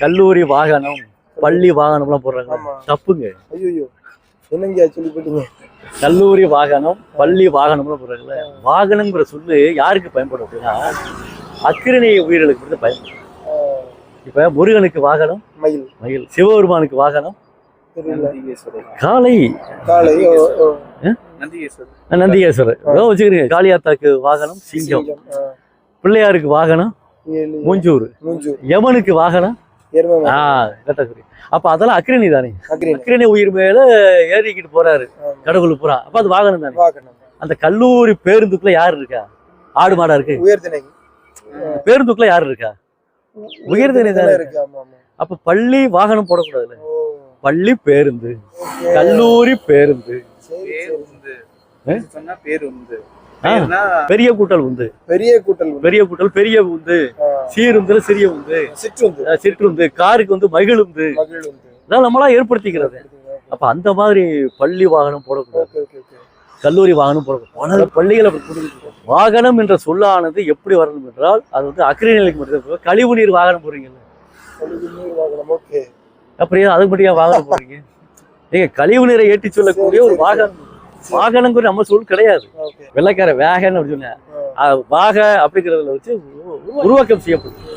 கல்லூரி வாகனம் பள்ளி வாகனம்லாம் போடுறாங்க. தப்புங்க. ஐயோ என்னங்க சொல்லி போட்டீங்க? கல்லூரி வாகனம் பள்ளி வாகனம்லாம் போடுறாங்கல்ல. வாகனங்கிற சொல்லு யாருக்கு பயன்படும் அப்படின்னா அக்கிரணை உயிர்களுக்கு மட்டும் பயன்படும். இப்ப முருகனுக்கு வாகனம் மயில். மயில். சிவபெருமானுக்கு வாகனம் காளை. காளை நந்திகேஸ்வரர். வச்சுக்கிறீங்க காளியாத்தாக்கு வாகனம் சிங்கம். பிள்ளையாருக்கு வாகனம் மூஞ்சூர். மூஞ்சு யமனுக்கு வாகனம் அப்ப அதெல்லாம் அக்கிரணி தானே? உயிர் மேல ஏறிக்கிட்டு போறாரு. கடவுள் பூரா அப்ப அது வாகனம் தானே? அந்த கல்லூரி பேருந்துக்குள்ள யார் இருக்கா? ஆடு மாடா இருக்கு? உயர்திணை பேருந்துக்குள்ள யார் இருக்கா? உயர்திணை தானே? இருக்கு. அப்ப பள்ளி வாகனம் போடக்கூடாதுல்ல? ஓ. பள்ளி பேருந்து. கல்லூரி பேருந்து. பெரிய கூட்டல் உண்டு. பெரிய கூட்டல். பெரிய கூட்டல் பெரிய உந்து சீருந்துல சிறிய உந்து சிற்றுந்து சிற்றுந்து காருக்கு வந்து மகிழுந்து இதெல்லாம் நம்மளா ஏற்படுத்திக்கிறது. அப்ப அந்த மாதிரி பள்ளி வாகனம் போடக்கூடாது. கல்லூரி வாகனம் போடக்கூடாது. பல பள்ளிகள். வாகனம் என்ற சொல்லானது எப்படி வரணும் என்றால் அது வந்து அக்கறை நிலைக்கு மட்டும். கழிவு நீர் வாகனம் போடுறீங்கல்ல அப்படியே? அதுக்கு மட்டும் வாகனம் போடுறீங்க? நீங்க கழிவு நீரை ஏற்றி சொல்லக்கூடிய ஒரு வாகனம். வாகனங்கிற நம்ம சொல் கிடையாது. வெள்ளைக்கார வேகன்னு அப்படி சொன்னேன். வாக அப்படிங்கிறதுல வச்சு உரு- உருவாக்கம் செய்யப்படும்.